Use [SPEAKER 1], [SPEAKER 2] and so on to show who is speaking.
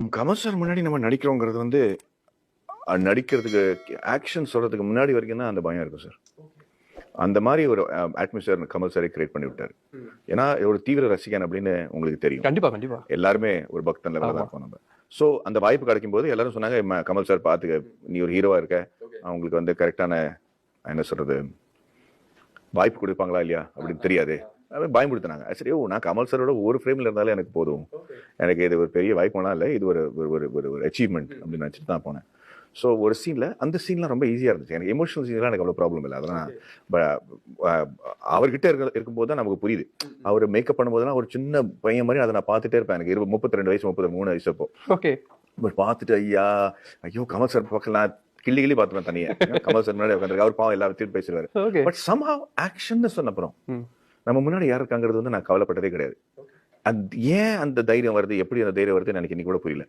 [SPEAKER 1] Kamal sir முன்னாடி நம்ம நடிக்கிறோங்கிறது வந்து அஹ், நடிக்கிறதுக்கு ஆக்ஷன் சொல்றதுக்கு முன்னாடி வரைக்கும் தான் அந்த பயம் இருக்கும் சார் அந்த மாதிரி ஒரு அட்மாஸ்பியர் கமல் சாரை கிரியேட் பண்ணி விட்டாரு. ஏன்னா ஒரு தீவிர ரசிகன் அப்படின்னு உங்களுக்கு தெரியும்.
[SPEAKER 2] கண்டிப்பா கண்டிப்பா.
[SPEAKER 1] எல்லாருமே ஒரு பக்தன் லெவலில் தான். இருப்போம் நம்ம. ஸோ அந்த வாய்ப்பு கிடைக்கும் போது எல்லாரும் சொன்னாங்க "ம- கமல் சார் பார்த்துக்க நீ ஒரு ஹீரோவா இருக்க. அவங்களுக்கு வந்து கரெக்டான என்ன சொல்றது வாய்ப்பு கொடுப்பாங்களா இல்லையா? அப்படின்னு தெரியாது. அது பயமுடுத்தினாங்க சரி ஓ நான் கமல் சாரோட ஒரு ஃப்ரேம்ல இருந்தாலே எனக்கு போதும். எனக்கு இது ஒரு பெரிய வாய்ப்புலாம் இல்லை. இது ஒரு ஒரு ஒரு ஒரு ஒரு அச்சீவ்மெண்ட் அப்படின்னு நினச்சிட்டு தான் போனேன். ஸோ ஒரு சீனில் அந்த சீன்லாம் ரொம்ப ஈஸியாக இருந்துச்சு. எனக்கு எமோஷனல் சீன்லாம் எனக்கு அவ்வளோ ப்ராப்ளம் இல்லை. அதெல்லாம் அவர்கிட்ட இருக்க இருக்கும்போது தான் நமக்கு புரியுது. அவர் மேக்கப் பண்ணும்போதுலாம் ஒரு சின்ன பையன் மாதிரி அதை நான் பார்த்துட்டே இருப்பேன். எனக்கு இருபது முப்பத்தி ரெண்டு வயசு முப்பத்தி மூணு வயசு அப்போ.
[SPEAKER 2] ஓகே.
[SPEAKER 1] பட் பார்த்துட்டு ஐயா ஐயோ கமல் சார் பக்கம் நான் கிள்ளி கிள்ளி பார்த்துப்பேன் தனியா. கமல் சார் முன்னாடி உட்காந்துருக்கு அவர் பாவம் எல்லாத்தையும் பேசுவார் பட் somehow ஆக்ஷன் சொன்ன அப்புறம். நம்ம முன்னாடி யார் இருக்காங்கிறது வந்து நான் கவலைப்பட்டதே கிடையாது. அது ஏன் அந்த தைரியம் வருது? எப்படி அந்த தைரியம் வருது எனக்கு இன்னைக்கு கூட புரியல.